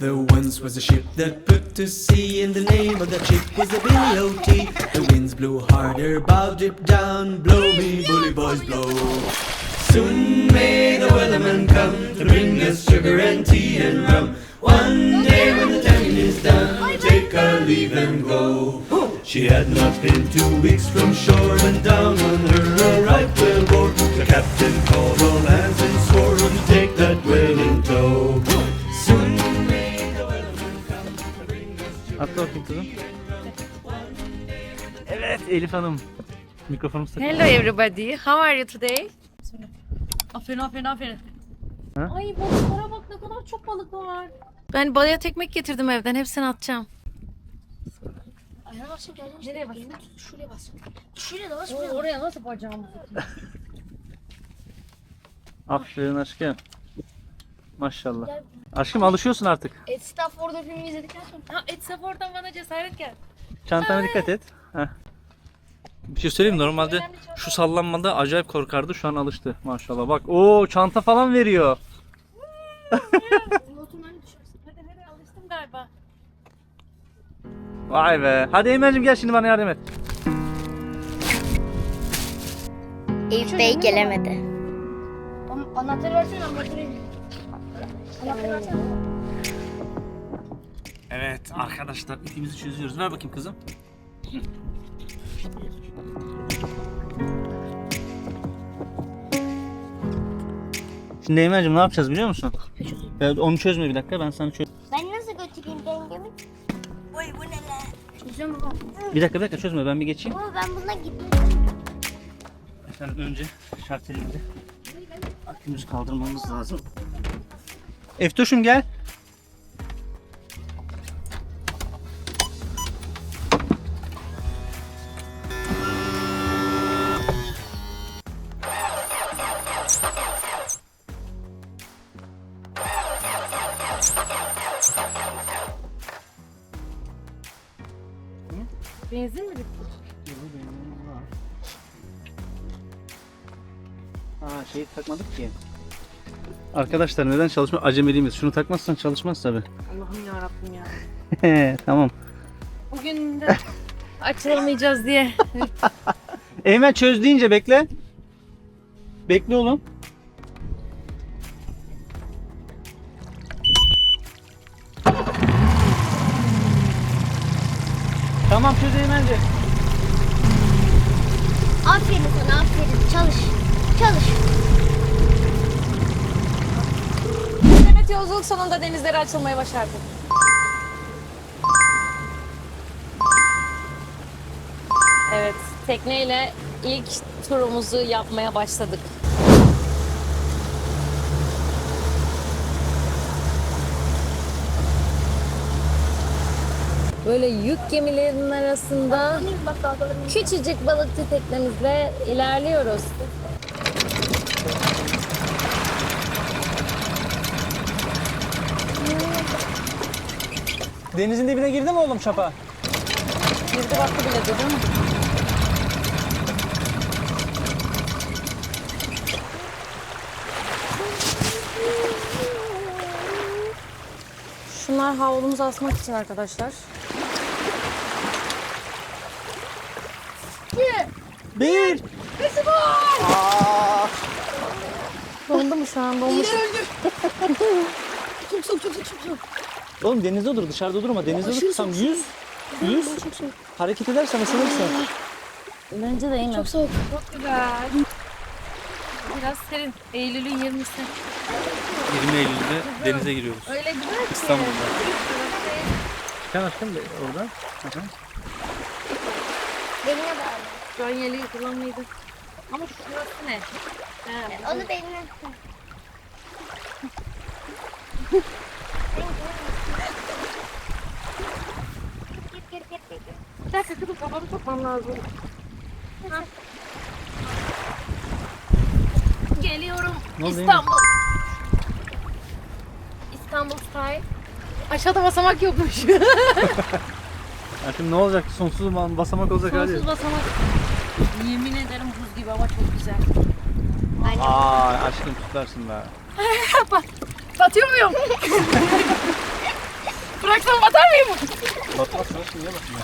There once was a ship that put to sea, and the name of that ship was the Billy O.T. The winds blew harder, bow dip down, blow me, bully boys, blow. Soon may the weatherman come to bring us sugar and tea and rum. One day when the tanning is done, take our leave and go. She had not been two weeks from shore when down on her a right whale bore. The captain called all hands and swore to take that whale in tow. Kızım. Evet Elif Hanım. Mikrofonumuz takılı. Hello everybody. How are you today? Aferin aferin aferin. Ha? Ay balıklara bak ne kadar çok balık var. Ben balığa tekmek getirdim evden. Hepsini atacağım. Ayağına basın gel. Nereye basın? Şuraya basın. Şuraya da bas. Oraya, oraya nasıl bacağımı Aferin aşkım. Maşallah. Aşkım alışıyorsun artık. Ed Stafford'un filmi izledikten sonra. Ha, Etsaf oradan bana cesaret gel. Çantana dikkat et. Heh. Bir şey söyleyeyim mi? normalde şu sallanmada acayip korkardı şu an alıştı maşallah bak o çanta falan veriyor. Notundan düşersin. Hadi hadi alıştım galiba. Vay be. Hadi Eymen'cim gel şimdi bana yardım et. Eyüp Bey gelemedi. An- Anahtarı versene versene. Evet arkadaşlar ipimizi çözüyoruz. Ver bakayım kızım. Şimdi Eymen'cim ne yapacağız biliyor musun? Ya onu çözme bir dakika ben sana çöz. Ben nasıl götüreyim dengemi? Oy bu ne lan? Çözüyorum. Bir dakika bir dakika çözme ben bir geçeyim. Ama ben buna gitmedim. Efendim önce şart elimde. Akümüzü kaldırmamız lazım. Eftoş'um gel. Arkadaşlar neden çalışma acemiliğimiz. Şunu takmazsan çalışmaz tabi. Allah'ım yarabbim ya. tamam. Bugün de açılamayacağız diye. Eymen çöz deyince bekle. Bekle oğlum. Yolculuk sonunda denizlere açılmayı başardı. Evet, tekneyle ilk turumuzu yapmaya başladık. Böyle yük gemilerinin arasında küçücük balıkçı teknemizle ilerliyoruz. Denizin dibine girdi mi oğlum çapa? Girdi baktı bile de değil mi? Şunlar havlumuzu asmak için arkadaşlar. Bir. Dondu mu şu an? Donmuş. Çok soğuk çok soğuk çok soğuk. Oğlum denizde dur dışarıda durma denizde dur. Tam yüz. Yüz. Hareket edersen ısınırsın. Bence de iyi mi? Çok soğuk. Biraz serin. Eylül'ün 20'si. 20 Eylül'de denize giriyoruz. Öyle güzel ki. İstanbul'da. Sen aşkım de orada. Beline bağlı. Şu an yeleği kullanmaydı. Ama şurası ne? Ha, Onu beline dakika kızım kafamı sokmam lazım. Ha. Geliyorum. Ne oldu? İstanbul. İstanbul style. Aşağıda basamak yokmuş. Aşkım ne olacak? Sonsuz basamak olacak hadi. Sonsuz basamak. Yemin ederim buz gibi ama çok güzel. Aa aşkım tutarsın be. Batıyor muyum? bıraksam batar mıyım? Batmazsın şimdi ya bakayım.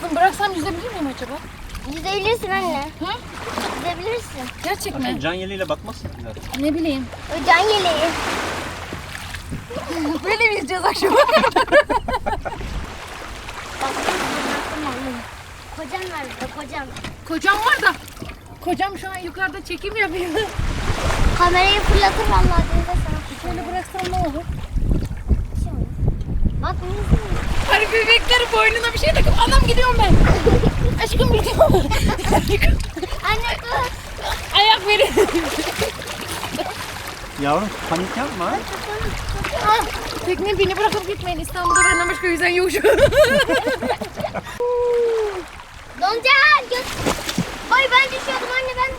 Kızım bıraksam yüzebilir miyim acaba? Yüzebilirsin anne. Hı? Yüzebilirsin. Gerçek mi? Can yeleğiyle batmazsın ki zaten. Ne bileyim. O can yeleği. Böyle mi yüzeceğiz akşam? Kocam var burada kocam. Kocam var da. Kocam şu an yukarıda çekim yapıyor. Kamerayı fırlatır vallahi denize sana. Şöyle bıraksam ne olur? Şimdi. Bak ne izliyorsun? Hani bebekleri boynuna bir şey takıp anam gidiyorum ben. Aşkım gidiyorum. Anne dur. Ayak verin. Yavrum panik yapma. Ah, Tekne beni bırakıp gitmeyin. İstanbul'da benden başka yüzen yok şu an. Doncan göz. Ay ben düşüyordum anne ben.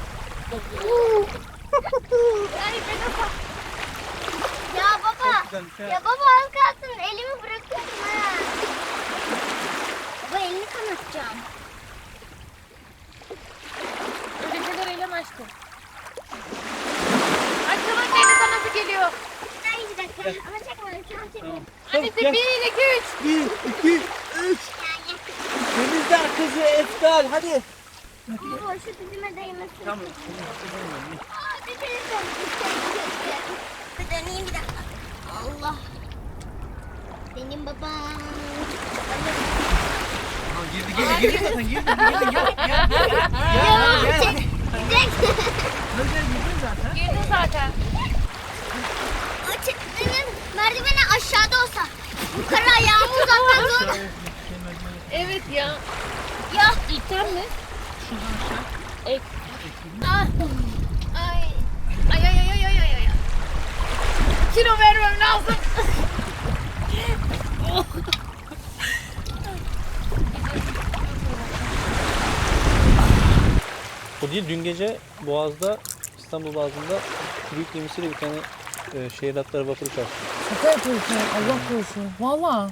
Ay ben baba. Ya baba. Ya baba az kalsın elimi bırakıyordum ha. Baba elini kanatacağım. Öyle şeyler eyleme aşkım. Aşkımın deniz anası geliyor. Ay bir dakika. Ama çekme. An çekme. Annesi bir, iki, üç. Bir, iki, üç. Denizler kızı Eftal hadi. Baba şu dizime değmesin. Tamam. Aa, bir şey söyleyeceğim. Bir döneyim bir dakika. Allah. Benim babam. Girdi girdi girdi zaten girdi girdi gel gel. Ya, çek. Çek. Girdin zaten. O çektiğinin merdiveni aşağıda olsa. Yukarı ayağımı uzatmak zorunda. Evet ya. Ya. İlkten mi? Ah. Ay. Ay ay ay ay ay ay. ay. Kilo vermem lazım. O değil dün gece Boğaz'da İstanbul Boğazı'nda büyük gemisiyle bir tane e, şehir hatları vapuru çarptı. Şaka yapıyorsun. Allah korusun. Valla.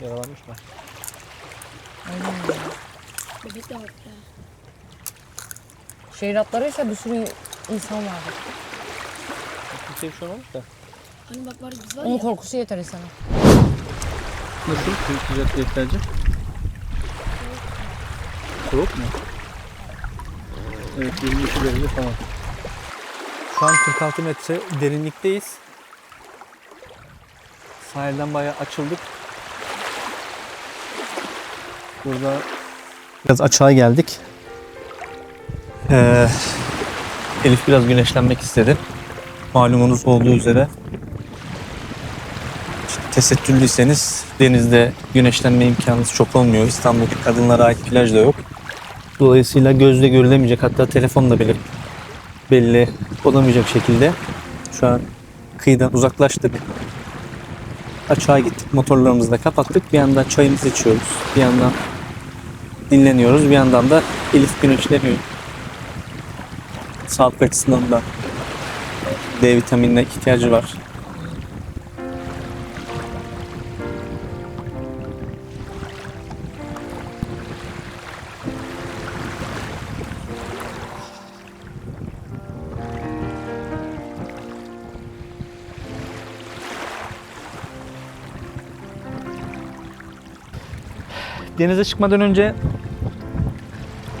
Yaralanmışlar. Şehir atlarıysa bir sürü insan vardır. Kimseye bir şey olmamış da. Onun korkusu yeter insana. Nasıl? Büyük sıcak defterci. Soğuk mu? Evet 22 derece falan. Şu an 46 metre derinlikteyiz. Sahilden bayağı açıldık. Burada biraz açığa geldik. Ee, Elif biraz güneşlenmek istedi. Malumunuz olduğu üzere tesettürlüyseniz denizde güneşlenme imkanınız çok olmuyor. İstanbul'daki kadınlara ait plaj da yok. Dolayısıyla gözle görülemeyecek hatta telefonla bile belli olamayacak şekilde şu an kıyıdan uzaklaştık. Açığa gittik. Motorlarımızı da kapattık. Bir yandan çayımızı içiyoruz. Bir yandan dinleniyoruz. Bir yandan da Elif güneşleniyor. Sağlık açısından da D vitaminine ihtiyacı var. Denize çıkmadan önce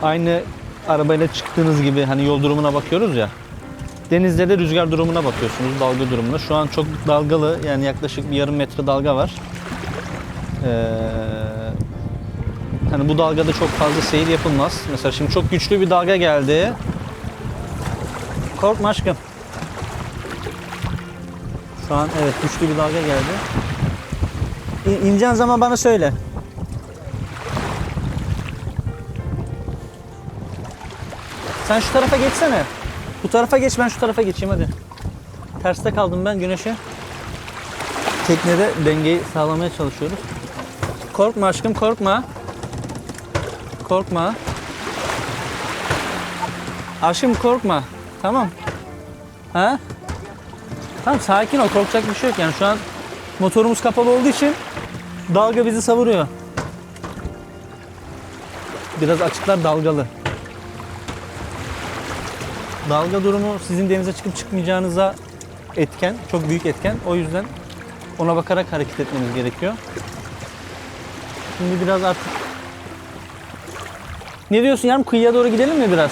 aynı arabayla çıktığınız gibi hani yol durumuna bakıyoruz ya. Denizde de rüzgar durumuna bakıyorsunuz, dalga durumuna. Şu an çok dalgalı, yani yaklaşık bir yarım metre dalga var. Ee, hani bu dalgada çok fazla seyir yapılmaz. Mesela şimdi çok güçlü bir dalga geldi. Korkma aşkım. Şu an evet güçlü bir dalga geldi. İ- İneceğin zaman bana söyle. Sen şu tarafa geçsene. Bu tarafa geç ben şu tarafa geçeyim hadi. Terste kaldım ben güneşe. Teknede dengeyi sağlamaya çalışıyoruz. Korkma aşkım korkma. Korkma. Aşkım korkma. Tamam. Ha? Tamam sakin ol korkacak bir şey yok yani şu an motorumuz kapalı olduğu için dalga bizi savuruyor. Biraz açıklar dalgalı. Dalga durumu sizin denize çıkıp çıkmayacağınıza etken, çok büyük etken. O yüzden ona bakarak hareket etmeniz gerekiyor. Şimdi biraz artık... Ne diyorsun yarım kıyıya doğru gidelim mi biraz?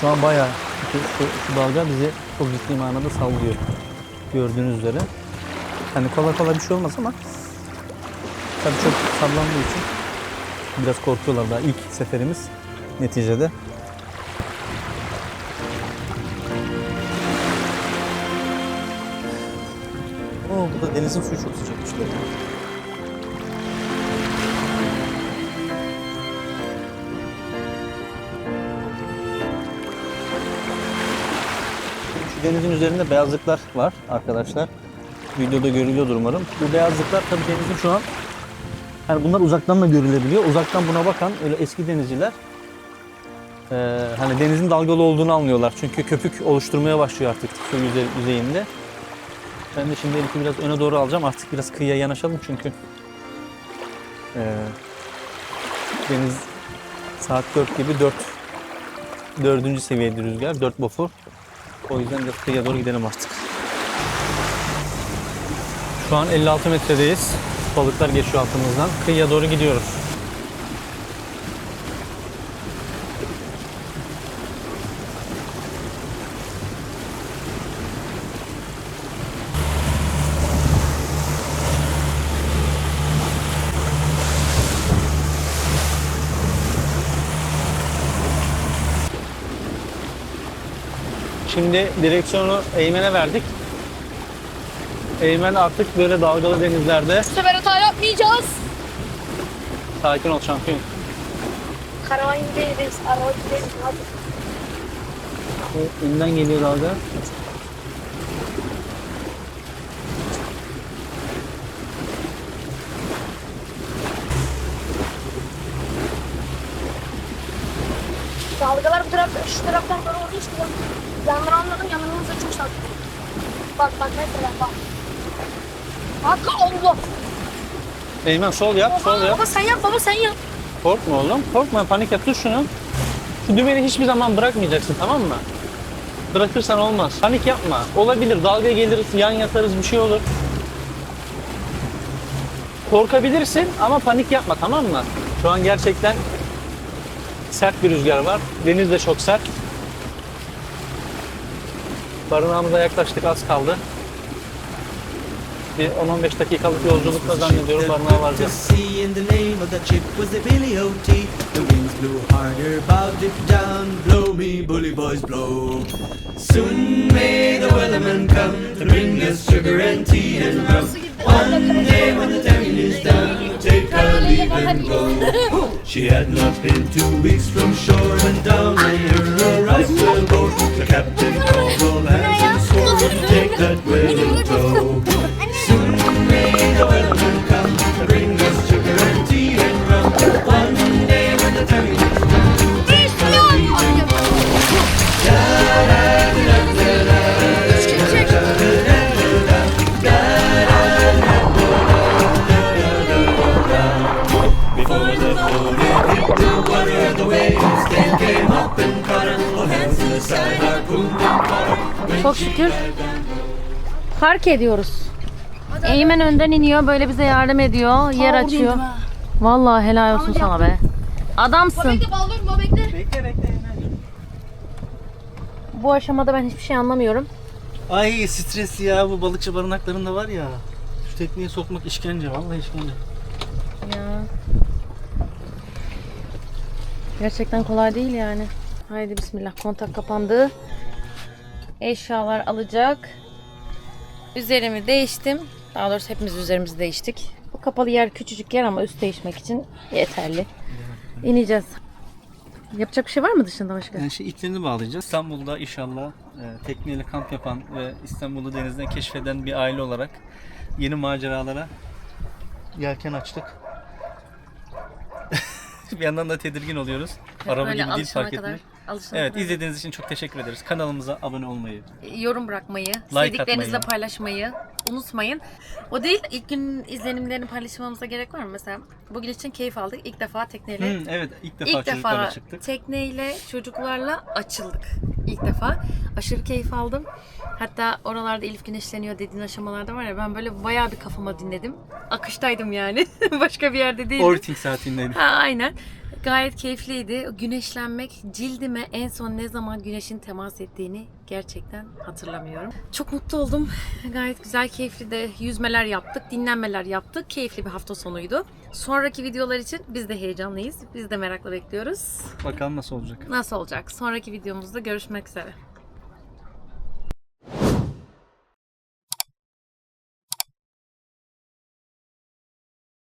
Şu an bayağı şu, şu, şu dalga bizi çok ciddi manada sallıyor. Gördüğünüz üzere. Hani kolay kolay bir şey olmaz ama tabii çok sallandığı için biraz korkuyorlar daha ilk seferimiz neticede. Oo, burada denizin suyu çok değil mi? Şu denizin üzerinde beyazlıklar var arkadaşlar. Videoda görülüyordur umarım. Bu beyazlıklar tabii denizin şu an yani bunlar uzaktan da görülebiliyor. Uzaktan buna bakan öyle eski denizciler eee, hani denizin dalgalı olduğunu anlıyorlar. Çünkü köpük oluşturmaya başlıyor artık su yüze- yüzeyinde. Ben de şimdi Elif'i biraz öne doğru alacağım. Artık biraz kıyıya yanaşalım çünkü eee, deniz saat 4 gibi 4 dördüncü seviyede rüzgar. 4 bofur. O yüzden biraz kıyıya doğru gidelim artık. Şu an 56 metredeyiz. Balıklar geçiyor altımızdan. Kıyıya doğru gidiyoruz. Şimdi direksiyonu Eymen'e verdik. Eymen artık böyle dalgalı denizlerde Bu hata yapmayacağız. sakin ol şampiyon. Karavan gideriz, araba gideriz. Hadi. O önden geliyor dalga. Dalgalar bu taraf, şu taraftan doğru olduğu için yandan anladım, yanlarımızda çok sakin. Bak bak mesela bak. Bak Allah. Eymen sol yap, sol yap. Baba sen yap, baba sen yap. Korkma oğlum, korkma. Panik yap. Tut şunu. Şu dümeni hiçbir zaman bırakmayacaksın tamam mı? Bırakırsan olmaz. Panik yapma. Olabilir. Dalga geliriz, yan yatarız, bir şey olur. Korkabilirsin ama panik yapma tamam mı? Şu an gerçekten sert bir rüzgar var. Deniz de çok sert. Barınağımıza yaklaştık az kaldı. Bir 10-15 dakikalık yolculukla zannediyorum barınağa varacağız. and the the the. The. Soon may the weatherman come to bring us sugar and tea and rum. One day when the tide is down, take our leave and go. She had not been two weeks from shore when down on her a rifle boat. The captain called all hands and swore take that whale in tow. Çok şükür fark ediyoruz. Eymen önden iniyor böyle bize yardım ediyor. Yer açıyor. Vallahi helal olsun sana be. Adamsın. Bekle bağlıyorum, baba bekle. Bekle bekle Bu aşamada ben hiçbir şey anlamıyorum. Ay stres ya bu balıkçı barınaklarında var ya. Şu tekneyi sokmak işkence vallahi işkence. Ya. Gerçekten kolay değil yani. Haydi bismillah kontak kapandı. Eşyalar alacak. Üzerimi değiştim. Daha doğrusu hepimiz üzerimizi değiştik. Bu kapalı yer küçücük yer ama üst değişmek için yeterli. İneceğiz. Yapacak bir şey var mı dışında başka? Yani şey iplerini bağlayacağız. İstanbul'da inşallah e, tekneyle kamp yapan ve İstanbul'u denizden keşfeden bir aile olarak yeni maceralara yelken açtık. bir yandan da tedirgin oluyoruz. Araba Böyle gibi değil alışana fark kadar- etmiyor. alışana Evet kadar. izlediğiniz için çok teşekkür ederiz. Kanalımıza abone olmayı, yorum bırakmayı, atmayı. sevdiklerinizle paylaşmayı unutmayın. O değil ilk gün izlenimlerini paylaşmamıza gerek var mı? Mesela bugün için keyif aldık. İlk defa tekneyle Hı, evet ilk defa İlk çocuklara defa çıktık. tekneyle çocuklarla açıldık. İlk defa. Aşırı keyif aldım. Hatta oralarda Elif güneşleniyor dediğin aşamalarda var ya ben böyle bayağı bir kafama dinledim. Akıştaydım yani. Başka bir yerde değildim. Orting saatindeydim. Ha, aynen. Gayet keyifliydi. Güneşlenmek cildime en son ne zaman güneşin temas ettiğini gerçekten hatırlamıyorum. Çok mutlu oldum. Gayet güzel, keyifli de yüzmeler yaptık, dinlenmeler yaptık. Keyifli bir hafta sonuydu. Sonraki videolar için biz de heyecanlıyız. Biz de merakla bekliyoruz. Bakalım nasıl olacak. Nasıl olacak? Sonraki videomuzda görüşmek üzere.